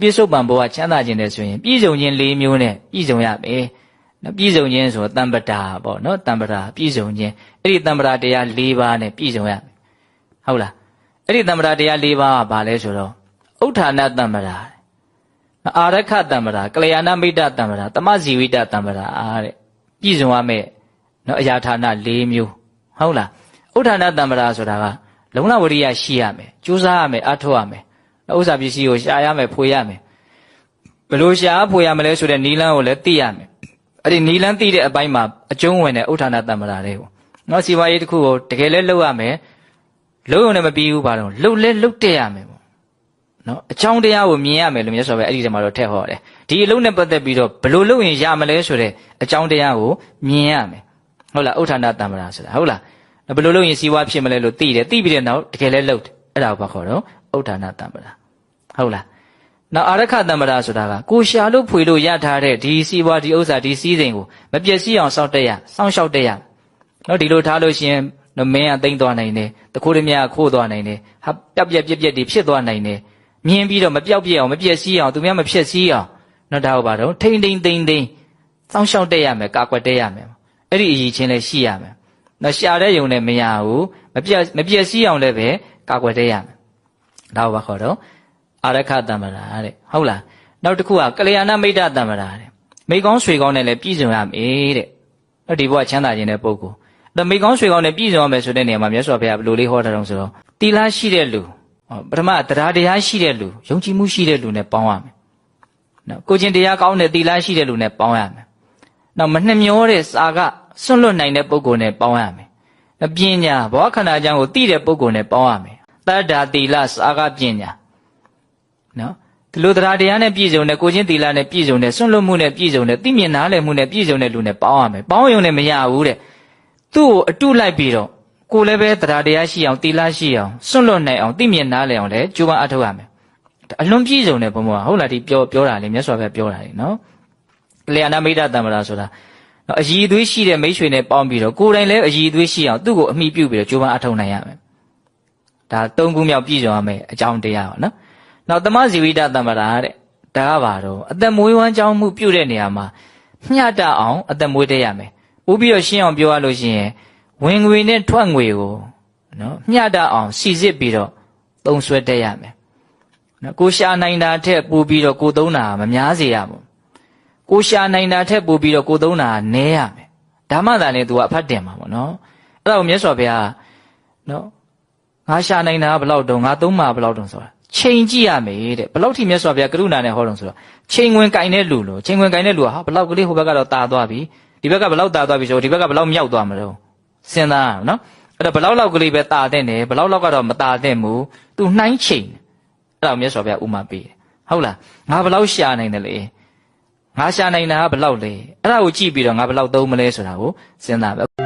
ပြစ္ဆုတ်ပံဘဝချမ်းသာခြင်းတဲ့ဆိုရင်ပြည်စုံခြင်း၄မျိုးနဲ့ပြည်စုံရမယ်နော်ပြည်စုံခြင်းဆိုတံပတာပေါ့နော်တံပတာပြည်စုံခြင်းအဲ့ဒီတံပတာတရား၄ပါးနဲ့ပြည်စုံရမယ်ဟုတ်လားအဲ့ဒီတံပတာတရား၄ပါးကဘာလဲဆိုတော့ဥဋ္ဌာဏတံပတာအာရခတံပတာကလျာဏမိတ်တတံပတာတမဇီဝိတတံပတာအားတဲ့ပြည်စုံရမယ်နော်အရာဌာန၄မျိုးဟုတ်လားဥဋ္ဌာဏတံပတာဆိုတာကလုံလဝရိယရှိရမယ်ကြိုးစားရမယ်အထောက်ရမယ် ဥစ္စာပစ္စည်းကိုရှာရမယ်ဖွေရမယ်ဘယ်လိုရှာဖွေရမလဲဆိုတဲ့နီလန်းကိုလည်းသိရမယ်အဲ့ဒီနီလန်းသိတဲ့အပိုင်းမှာအကျုံးဝင်တဲ့ဥထာဏတမ္မရာတွေကိုနော်စီဝါရေးတစ်ခုကိုတကယ်လဲလှုပ်ရမယ်လှုပ်ရုံနဲ့မပြီးဘူးပါတော့လှုပ်လဲလှုပ်တက်ရမယ်ပေါ့နော်အကြောင်းတရားကိုမြင်ရမယ်လို့မြတ်စွာဘုရားအဲ့ဒီထဲမှာတော့ထည့်ဟောတယ်ဒီအလုံးနဲ့ပတ်သက်ပြီးတော့ဘယ်လိုလှုပ်ရင်ရမလဲဆိုတဲ့အကြောင်းတရားကိုမြင်ရမယ်ဟုတ်လားဥထာဏတမ္မရာဆိုတာဟုတ်လားဘယ်လိုလုပ်ရင်စီဝါဖြစ်မလဲလို့သိတယ်သိပြီးတဲ့နောက်တကယ်လဲလှုပ်တယ် အဲ့ဒါကိုဘာခေါ်တော့ဥထာဏတမ္ပရာဟုတ်လားနောက်အာရခတမ္ပရာဆိုတာကကိုရှာလို့ဖွေလို့ရထားတဲ့ဒီစီးပွားဒီဥစ္စာဒီစည်းစိမ်ကိုမပျက်စီးအောင်စောင့်တက်ရစောင့်ရှောက်တက်ရနော်ဒီလိုထားလို့ရှိရင်နော်မင်းကတိမ့်သွားနိုင်တယ်တခိုးတမရခိုးသွားနိုင်တယ်ဟာပြက်ပြက်ပြက်ပြက်ဒီဖြစ်သွားနိုင်တယ်မြင်ပြီးတော့မပြောက်ပြက်အောင်မပျက်စီးအောင်သူများမဖြစ်စီးအောင်နော်ဒါဟုတ်ပါတော့ထိမ့်ထိမ့်သိမ့်သိမ့်စောင့်ရှောက်တက်ရမယ်ကာကွယ်တက်ရမယ်အဲ့ဒီအရေးချင်းလည်းရှိရမယ် နော်ရှာတဲ့ယုံနဲ့မရဘူးမပြက်မပြက်စီးအောင်လည်းပဲကာကွယ်တက်ရမယ်ဒါဘာခေါ်တော့အာရခတမ္မရာတဲ့ဟုတ်လားနောက်တစ်ခုကကလျာဏမိတ်တတမ္မရာတဲ့မိကောင်းဆွေကောင်းနဲ့လည်းပြည့်စုံရမေတဲ့အဲ့ဒီဘဝချမ်းသာခြင်းတဲ့ပုဂ္ဂိုလ်အဲ့မိကောင်းဆွေကောင်းနဲ့ပြည့်စုံရမယ်ဆိုတဲ့နေရာမှာမြတ်စွာဘုရားဘယ်လိုလေးဟောတာတုံးဆိုတော့တီလာရှိတဲ့လူပထမတရားတရားရှိတဲ့လူယုံကြည်မှုရှိတဲ့လူနဲ့ပေါင်းရမယ်နော်ကိုချင်းတရားကောင်းတဲ့တီလာရှိတဲ့လူနဲ့ပေါင်းရမယ်နောက်မနှမျောတဲ့စာက ဆွန့်လွတ်နိုင်တဲ့ပုဂ္ဂိုလ်နဲ့ပေါင်းရမယ်ပညာဘောခန္ဓာအကြောင်းကိုသိတဲ့ပုဂ္ဂိုလ်နဲ့ပေါင်းရမယ်တတ္တာတီလစာကပညာနော်ဒီလိုတရားတရားနဲ့ပြည့်စုံတဲ့ကိုချင်းတီလာနဲ့ပြည့်စုံတဲ့ဆွန့်လွတ်မှုနဲ့ပြည့်စုံတဲ့သိမြင်နားလည်မှုနဲ့ပြည့်စုံတဲ့လူနဲ့ပေါင်းရမယ်ပေါင်းရုံနဲ့မရဘူးတဲ့သူ့ကိုအတုလိုက်ပြီးတော့ကိုလည်းပဲတရားတရားရှိအောင်တီလာရှိအောင်ဆွန့်လွတ်နိုင်အောင်သိမြင်နားလည်အောင်လည်းကြိုးပမ်းအထောက်ရမယ်အလွန်ပြည့်စုံတဲ့ဘုံဘုံဟုတ်လားဒီပြောပြောတာလေမြတ်စွာဘုရားပြောတာလေနော်လေအနာမိတ်တတမ္မရာဆိုတာ နော်အည်အသွေးရှိတဲ့မိတ်ဆွေနဲ့ပေါင်းပြီးတော့ကိုယ်တိုင်လည်းအည်အသွေးရှိအောင်သူ့ကိုအမိပြုပြီးတော့ကြိုးပမ်းအထောက်နိုင်ရမယ်ဒါသုံးခုမြောက်ပြည့်စုံရမယ်အကြောင်းတရားပါနော်နောက်သမဇီဝိတတမ္ပရာတဲ့ဒါကဘာတော့အသက်မွေးဝမ်းကြောင်းမှုပြုတဲ့နေရာမှာမျှတအောင်အသက်မွေးတတ်ရမယ်ပို့ပြီးတော့ရှင်းအောင်ပြောရလို့ရှိရင်ဝင်ငွေနဲ့ထွက်ငွေကိုနော်မျှတအောင်စီစစ်ပြီးတော့သုံးဆွဲတတ်ရမယ်နော်ကိုရှာနိုင်တာထက်ပိုပြီးတော့ကိုသုံးတာမများစေရဘူး ကိုရှာနိုင်တာထက်ပိုပြီးတော့ကိုသုံးတာနည်းရမယ်ဒါမှသာလေ तू ကအဖတ်တင်မှာပေါ့နော်အဲ့ဒါကိုမြတ်စွာဘုရားနော်ငါရှာနိုင်တာဘယ်လောက်တုံးငါသုံးမှာဘယ်လောက်တုံးဆိုတာချိန်ကြည့်ရမယ်တဲ့ဘယ်လောက်ထိမြတ်စွာဘုရားကရုဏာနဲ့ဟောတော့ဆိုတော့ချိန်ဝင်ကင်တဲ့လူလို့ချိန်ဝင်ကင်တဲ့လူကဟာဘယ်လောက်ကလေးဟိုဘက်ကတော့တာသွားပြီဒီဘက်ကဘယ်လောက်တာသွားပြီဆိုဒီဘက်ကဘယ်လောက်မြောက်သွားမလို့စဉ်းစားအောင်နော်အဲ့တော့ဘယ်လောက်လောက်ကလေးပဲတာတဲ့နေဘယ်လောက်လောက်ကတော့မတာတဲ့မူသူနှိုင်းချိန်အဲ့ဒါမြတ်စွာဘုရားဥမာပေးတယ်ဟုတ်လားငါဘယ်လောက်ရှာနိုင်တယ်လေ ငါရှာနိုင်တာကဘယ်လောက်လဲအဲ့ဒါကိုကြည့်ပြီးတော့ငါဘယ်လောက်သုံးမလဲဆိုတာကိုစဉ်းစားပဲ